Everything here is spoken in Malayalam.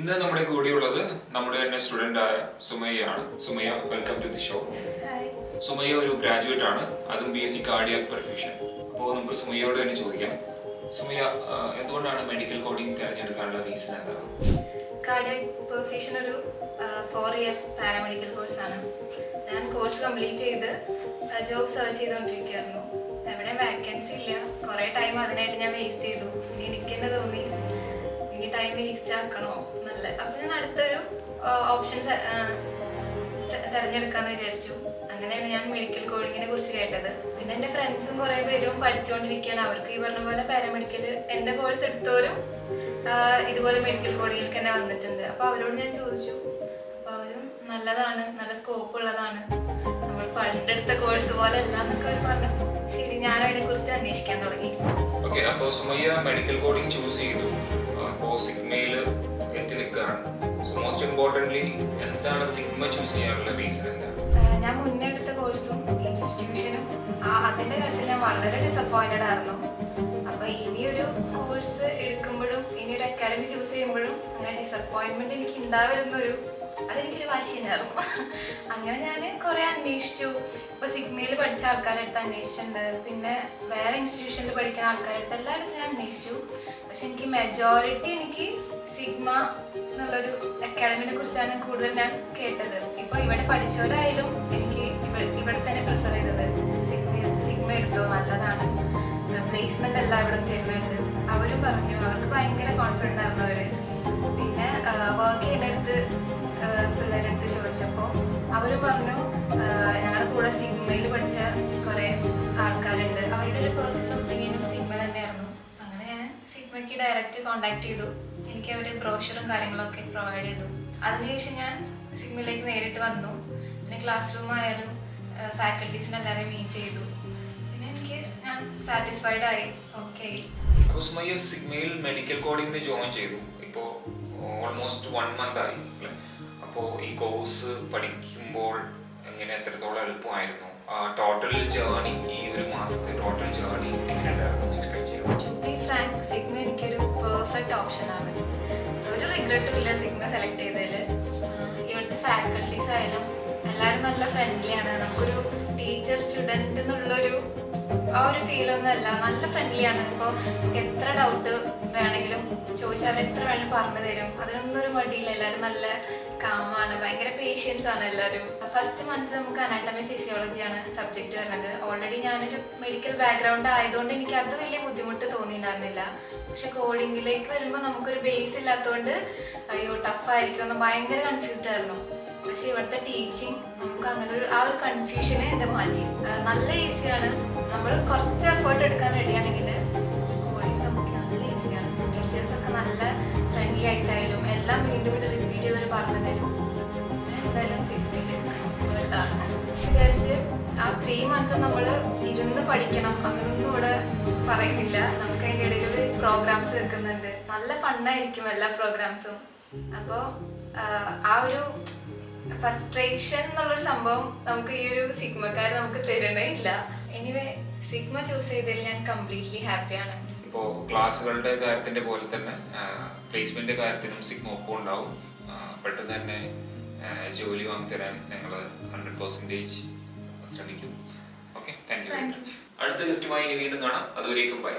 ഇന്ന് നമ്മുടെ കൂടെയുള്ളത് നമ്മുടെ തന്നെ സ്റ്റുഡന്റ് ആയ സുമയ്യാണ്. Sumayya welcome to the show Sumayya ഒരു ഗ്രാജുവേറ്റ് ആണ്. അതും B S C cardiac perfusion അപ്പോൾ നമുക്ക് സുമയ്യോട് തന്നെ ചോദിക്കാം. സുമയ്യ എന്തുകൊണ്ടാണ് മെഡിക്കൽ കോഡിംഗ് തിരഞ്ഞെടുക്കാനുള്ള റീസൺ എന്താണ്? കാർഡിയക് പെർഫ്യൂഷൻ ഒരു ഫോർ ഇയർ പാരാമെഡിക്കൽ കോഴ്സാണ് ഞാൻ കോഴ്സ് കംപ്ലീറ്റ് ചെയ്ത് ജോബ് സെർച്ച് ചെയ്തുകൊണ്ടിരിക്കുകയായിരുന്നു എവിടെ വാക്കൻസി ഇല്ല. കുറേ ടൈം അതിനായിട്ട് ഞാൻ വേസ്റ്റ് ചെയ്തു. എനിക്ക് തന്നെ. ഇനി ടൈം വേസ്റ്റ് ആക്കണോ? നല്ല. അപ്പൊ ഞാൻ അടുത്തൊരു ഓപ്ഷൻസ് തെരഞ്ഞെടുക്കാന്ന് വിചാരിച്ചു. അങ്ങനെയാണ് ഞാൻ മെഡിക്കൽ കോഡിങ്ങിനെ കുറിച്ച് കേട്ടത്. പിന്നെ എന്റെ ഫ്രണ്ട്സും കുറേ പേരും പഠിച്ചുകൊണ്ടിരിക്കുകയാണ് അവർക്ക് ഈ പറഞ്ഞ പോലെ പാരാമെഡിക്കൽ എന്റെ കോഴ്സ് എടുത്തവരും ഇതുപോലെ മെഡിക്കൽ കോഡിങ്ങിൽ തന്നെ വന്നിട്ടുണ്ട്. അപ്പോൾ അവരോട് ഞാൻ ചോദിച്ചു. അപ്പോൾ അവരും നല്ലതാണ് നല്ല സ്കോപ്പ് ഉള്ളതാണ്. നമ്മൾ പണ്ടെടുത്ത കോഴ്സ് പോലെ അല്ല എന്നൊക്കെ അവർ പറഞ്ഞു. ശരി ഞാൻ അതിനെക്കുറിച്ച് അന്വേഷിക്കാൻ തുടങ്ങി. ഓക്കെ അപ്പോൾ സുമയ്യ മെഡിക്കൽ കോഡിംഗ് ചൂസ് ചെയ്തു. അപ്പോൾ സിഗ്മയിൽ എത്തി നിൽക്കുകയാണ്. സോ മോസ്റ്റ് ഇമ്പോർട്ടന്റ്ലി എന്താണ് സിഗ്മ ചൂസ് ചെയ്യാനുള്ള റീസൺ എന്താണ്? ഞാൻ മുന്നേ എടുത്ത കോഴ്സും ഇൻസ്റ്റിറ്റ്യൂഷനും അതിന്റെ കാര്യത്തിൽ ഞാൻ വളരെ ഡിസപ്പോയിന്റഡ് ആയിരുന്നു. അപ്പോൾ ഇനിയൊരു കോഴ്സ് എടുക്കുമ്പോഴും ഇനിയൊരു അക്കാഡമി ചൂസ് ചെയ്യുമ്പോഴും അങ്ങനെ ഡിസപ്പോയിൻമെന്റ് എനിക്ക് ഉണ്ടാവരുന്നൊരു അതെനിക്കൊരു വാശി തന്നെയായിരുന്നു അങ്ങനെ ഞാൻ കുറേ അന്വേഷിച്ചു. ഇപ്പോൾ സിഗ്മയിൽ പഠിച്ച ആൾക്കാരുടെ അടുത്ത് അന്വേഷിച്ചിട്ടുണ്ട്. പിന്നെ വേറെ ഇൻസ്റ്റിറ്റ്യൂഷനിൽ പഠിക്കുന്ന ആൾക്കാരുടെ അടുത്ത് എല്ലായിടത്തും ഞാൻ അന്വേഷിച്ചു. പക്ഷെ എനിക്ക് മെജോറിറ്റി എനിക്ക് സിഗ്മ എന്നുള്ളൊരു അക്കാഡമിനെ കുറിച്ചാണ് കൂടുതൽ ഞാൻ കേട്ടത്. ഇപ്പോൾ ഇവിടെ പഠിച്ചവരായാലും എനിക്ക് ഇവ- ഇവിടെ തന്നെ പ്രിഫർ ചെയ്തത് സിഗ്മ സിഗ്മ എടുത്തോ നല്ലതാണ്. പ്ലേസ്മെന്റ് എല്ലാം ഇവിടെ തരുന്നുണ്ട്. അവരും പറഞ്ഞു. അവർക്ക് ഭയങ്കര കോൺഫിഡന്റ് ആയിരുന്നു അവർ പിന്നെ ചോദിച്ചപ്പോൾ അവർ പറഞ്ഞു ഞങ്ങളുടെ കൂടെ സിഗ്മയിൽ പഠിച്ച കുറേ ആൾക്കാരുണ്ട്. അവരുടെ ഒരു പേഴ്സണൽ ഒപ്പീനിയനും സിഗ്മ തന്നെയായിരുന്നു. അങ്ങനെ ഞാൻ സിഗ്മയ്ക്ക് ഡയറക്റ്റ് കോണ്ടാക്ട് ചെയ്തു. എനിക്ക് അവർ ബ്രോഷറും കാര്യങ്ങളൊക്കെ പ്രൊവൈഡ് ചെയ്തു. അതിനുശേഷം ഞാൻ സിഗ്മയിലേക്ക് നേരിട്ട് വന്നു. പിന്നെ ക്ലാസ് റൂം ആയാലും ഫാക്കൽറ്റീസിനെ എല്ലാവരെയും മീറ്റ് ചെയ്തു. പിന്നെ എനിക്ക് ഞാൻ സാറ്റിസ്ഫൈഡ് ആയി. ഓക്കെ അപ്പോൾ സിഗ്മയിൽ മെഡിക്കൽ കോഡിങ്ങിന് ജോയിൻ ചെയ്തു. ഇപ്പോൾ ഓൾമോസ്റ്റ് വൺ മന്ത് ആയി അല്ലേ? അപ്പോൾ ഈ കോഴ്സ് പഠിക്കുമ്പോൾ എങ്ങനെ എത്രത്തോളം എളുപ്പമായിരുന്നു? ടോട്ടൽ ജേർണി ഈ ഒരു മാസത്തെ ടോട്ടൽ ജേർണി എങ്ങനെയുണ്ടായിരുന്നു എക്സ്പ്ലെയിൻ ചെയ്യാം. ടു ഫ്രാങ്ക് എനിക്കൊരു പെർഫെക്റ്റ് ഓപ്ഷനാണ് ഒരു റിഗ്രറ്റും ഇല്ല സിഗ്മ സെലക്ട് ചെയ്തതിൽ ഇവിടുത്തെ ഫാക്കൽറ്റീസ് ആയാലും എല്ലാവരും നല്ല ഫ്രണ്ട്ലിയാണ് നമുക്കൊരു ടീച്ചർ സ്റ്റുഡന്റ് എന്നുള്ളൊരു ആ ഒരു ഫീലൊന്നുമല്ല നല്ല ഫ്രണ്ട്ലി ആണ്. ഇപ്പോൾ നമുക്ക് എത്ര ഡൗട്ട് വേണമെങ്കിലും ചോദിച്ചാൽ അവർ എത്ര വേണമെങ്കിലും പറഞ്ഞു തരും. അതിനൊന്നും ഒരു മടിയില്ല. എല്ലാവരും നല്ല കാമാണ് ഭയങ്കര പേഷ്യൻസ് ആണ് എല്ലാവരും ഫസ്റ്റ് മന്ത് നമുക്ക് അനാട്ടമി ഫിസിയോളജിയാണ് സബ്ജക്റ്റ് വരുന്നത്. ഓൾറെഡി ഞാനൊരു മെഡിക്കൽ ബാക്ക്ഗ്രൗണ്ട് ആയതുകൊണ്ട് എനിക്ക് അത് വലിയ ബുദ്ധിമുട്ട് തോന്നിയിട്ടുണ്ടായിരുന്നില്ല. പക്ഷെ കോഡിങ്ങിലേക്ക് വരുമ്പോൾ നമുക്കൊരു ബേസ് ഇല്ലാത്തതുകൊണ്ട് അയ്യോ ടഫായിരിക്കും എന്ന് ഭയങ്കര കൺഫ്യൂസ്ഡ് ആയിരുന്നു. പക്ഷെ ഇവിടുത്തെ ടീച്ചിങ് നമുക്ക് അങ്ങനെ ഒരു ആ ഒരു കൺഫ്യൂഷനെ ഇത് മാറ്റി? നല്ല ഈസിയാണ് നമ്മൾ കുറച്ച് എഫേർട്ട് എടുക്കാൻ റെഡിയാണെങ്കിൽ കോഡിങ് നമുക്ക് നല്ല ഈസിയാണ് ടീച്ചേഴ്സ് ഒക്കെ നല്ല ഫ്രണ്ട്ലി ആയിട്ടായാലും എല്ലാം വീണ്ടും വീണ്ടും റിപ്പീറ്റ് ചെയ്തവർ പറഞ്ഞു തരും. എന്തായാലും സിഗ്നേറ്റ് വിചാരിച്ച് ആ ത്രീ മന്ത് നമ്മൾ ഇരുന്ന് പഠിക്കണം. അങ്ങനൊന്നും ഇവിടെ പറയുന്നില്ല. നമുക്ക് അതിന്റെ ഇടയിൽ പ്രോഗ്രാംസ് വെക്കുന്നുണ്ട്. നല്ല ഫണ്ണായിരിക്കും എല്ലാ പ്രോഗ്രാംസും അപ്പോൾ ആ ഒരു ഫസ്ട്രേഷൻ എന്നുള്ളൊരു സംഭവം നമുക്ക് ഈ ഒരു സിഗ്മക്കാർ നമുക്ക് തരണേ ഇല്ല. എനിവേ സിഗ്മ ചൂസ് ചെയ്തതിൽ ഞാൻ കംപ്ലീറ്റ്ലി ഹാപ്പിയാണ് ഇപ്പോൾ ക്ലാസ്സുകളുടെ കാര്യത്തിന്റെ പോലെ തന്നെ പ്ലേസ്മെന്റ് കാര്യത്തിനും സിഗ്മ ഒപ്പം ഉണ്ടാവും. പെട്ടെന്ന് തന്നെ ജോലി വാങ്ങിത്തരാൻ ഞങ്ങൾ ഹൺഡ്രഡ് പെർസെന്റേജ് ശ്രമിക്കും. Okay thank you very much അടുത്ത ഗസ്റ്റുമായി ഇനി വീണ്ടും കാണാം. അതുവരേക്കും ബൈ